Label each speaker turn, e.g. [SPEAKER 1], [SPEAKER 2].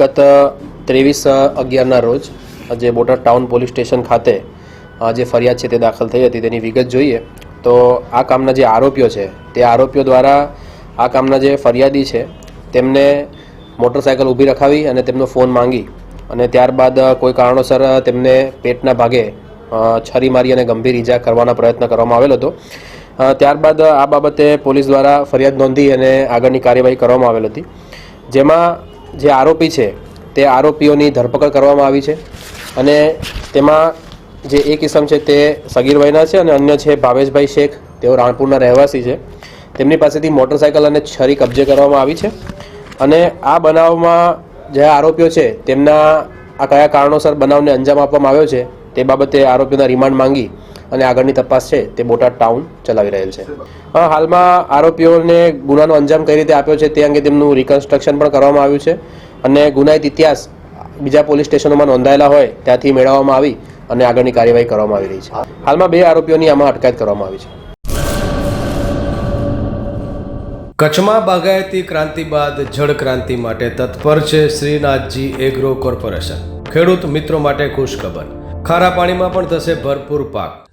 [SPEAKER 1] ગત ત્રેવીસ અગિયારના રોજ જે બોટાદ ટાઉન પોલીસ સ્ટેશન ખાતે જે ફરિયાદ છે તે દાખલ થઈ હતી તેની વિગત જોઈએ. તો આ કામના જે આરોપીઓ છે, તે આરોપીઓ દ્વારા આ કામના જે ફરિયાદી છે, તેમને મોટરસાયકલ ઊભી રખાવી અને તેમનો ફોન માંગી અને ત્યારબાદ કોઈ કારણોસર તેમને પેટના ભાગે છરી મારી અને ગંભીર ઈજા કરવાના પ્રયત્ન કરવામાં આવેલો હતો. ત્યારબાદ આ બાબતે પોલીસ દ્વારા ફરિયાદ નોંધી અને આગળની કાર્યવાહી કરવામાં આવેલ હતી. જેમાં જે આરોપી છે, તે આરોપીઓની ધરપકડ કરવામાં આવી છે અને તેમાં જે એક ઇસમ છે તે સગીર વયના છે અને અન્ય છે ભાવેશભાઈ શેખ. તેઓ રાણપુરના રહેવાસી છે. તેમની પાસેથી મોટરસાયકલ અને છરી કબજે કરવામાં આવી છે અને આ બનાવમાં જે આરોપીઓ છે, તેમના આ કયા કારણોસર બનાવને અંજામ આપવામાં આવ્યો છે તે બાબતે આરોપીઓના રિમાન્ડ માંગી અને આગળની તપાસ છે તે બોટાદ ટાઉન ચલાવી રહેલ છે. હાલમાં આરોપીઓને ગુનાનો અંજામ કઈ રીતે આપ્યો છે તે અંગે તેમનું રિકન્સ્ટ્રક્શન પણ કરવામાં આવ્યું છે અને ગુનાહિત ઇતિહાસ બીજા પોલીસ સ્ટેશનોમાં નોંધાયેલા હોય ત્યાંથી મેળવવામાં આવી અને આગળની કાર્યવાહી કરવામાં આવી રહી છે. હાલમાં બે આરોપીઓની આમાં અટકાયત કરવામાં આવી છે.
[SPEAKER 2] કચ્છમાં બાગાયતી ક્રાંતિ બાદ જળ ક્રાંતિ માટે તત્પર છે શ્રીનાથજી એગ્રો કોર્પોરેશન. ખેડૂત મિત્રો માટે ખુશખબર. ખારા પાણીમાં પણ થશે ભરપૂર પાક.